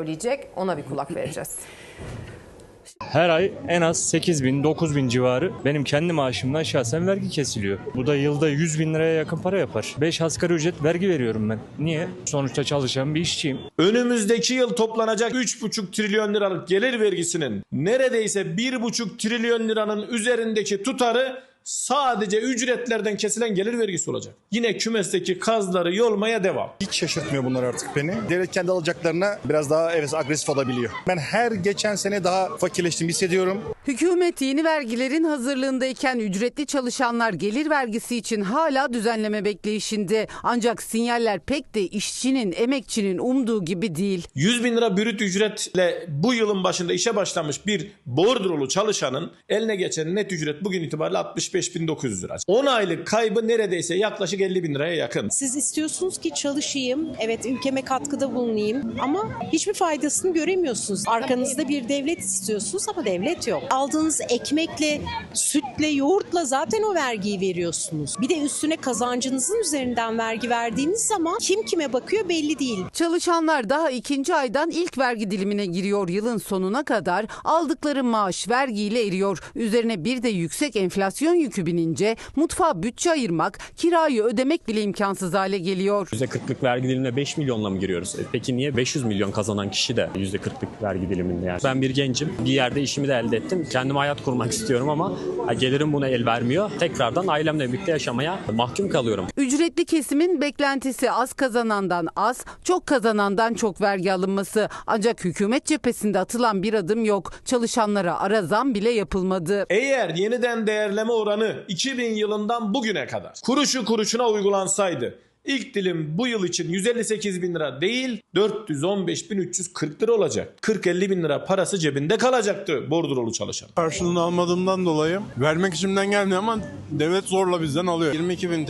söyleyecek. Ona bir kulak vereceğiz. Her ay en az 8 bin, 9 bin civarı benim kendi maaşımdan şahsen vergi kesiliyor. Bu da yılda 100 bin liraya yakın para yapar. 5 asgari ücret vergi veriyorum ben. Niye? Sonuçta çalışan bir işçiyim. Önümüzdeki yıl toplanacak 3,5 trilyon liralık gelir vergisinin neredeyse 1,5 trilyon liranın üzerindeki tutarı sadece ücretlerden kesilen gelir vergisi olacak. Yine kümesteki kazları yolmaya devam. Hiç şaşırtmıyor bunlar artık beni. Devlet kendi alacaklarına biraz daha evet agresif olabiliyor. Ben her geçen sene daha fakirleştiğimi hissediyorum. Hükümet yeni vergilerin hazırlığındayken ücretli çalışanlar gelir vergisi için hala düzenleme bekleyişinde. Ancak sinyaller pek de işçinin, emekçinin umduğu gibi değil. 100 bin lira bürüt ücretle bu yılın başında işe başlamış bir bordrolu çalışanın eline geçen net ücret bugün itibariyle 65.900 lira. 10 aylık kaybı neredeyse yaklaşık 50 bin liraya yakın. Siz istiyorsunuz ki çalışayım, evet ülkeme katkıda bulunayım ama hiçbir faydasını göremiyorsunuz. Arkanızda bir devlet istiyorsunuz ama devlet yok. Aldığınız ekmekle, sütle, yoğurtla zaten o vergiyi veriyorsunuz. Bir de üstüne kazancınızın üzerinden vergi verdiğiniz zaman kim kime bakıyor belli değil. Çalışanlar daha ikinci aydan ilk vergi dilimine giriyor yılın sonuna kadar. Aldıkları maaş vergiyle eriyor. Üzerine bir de yüksek enflasyon yükü binince mutfağa bütçe ayırmak, kirayı ödemek bile imkansız hale geliyor. %40'lık vergi dilimine 5 milyonla mı giriyoruz? E Peki niye 500 milyon kazanan kişi de %40'lık vergi diliminde yani? Ben bir gencim. Bir yerde işimi de elde ettim. Kendime hayat kurmak istiyorum ama gelirim buna el vermiyor. Tekrardan ailemle birlikte yaşamaya mahkum kalıyorum. Ücretli kesimin beklentisi az kazanandan az, çok kazanandan çok vergi alınması. Ancak hükümet cephesinde atılan bir adım yok. Çalışanlara ara zam bile yapılmadı. Eğer yeniden değerleme oranı 2000 yılından bugüne kadar kuruşu kuruşuna uygulansaydı ilk dilim bu yıl için 158 bin lira değil 415.340 lira olacak. 40-50 bin lira parası cebinde kalacaktı bordrolu çalışan. Karşılığını almadığımdan dolayı vermek içimden gelmiyor ama devlet zorla bizden alıyor. 22 bin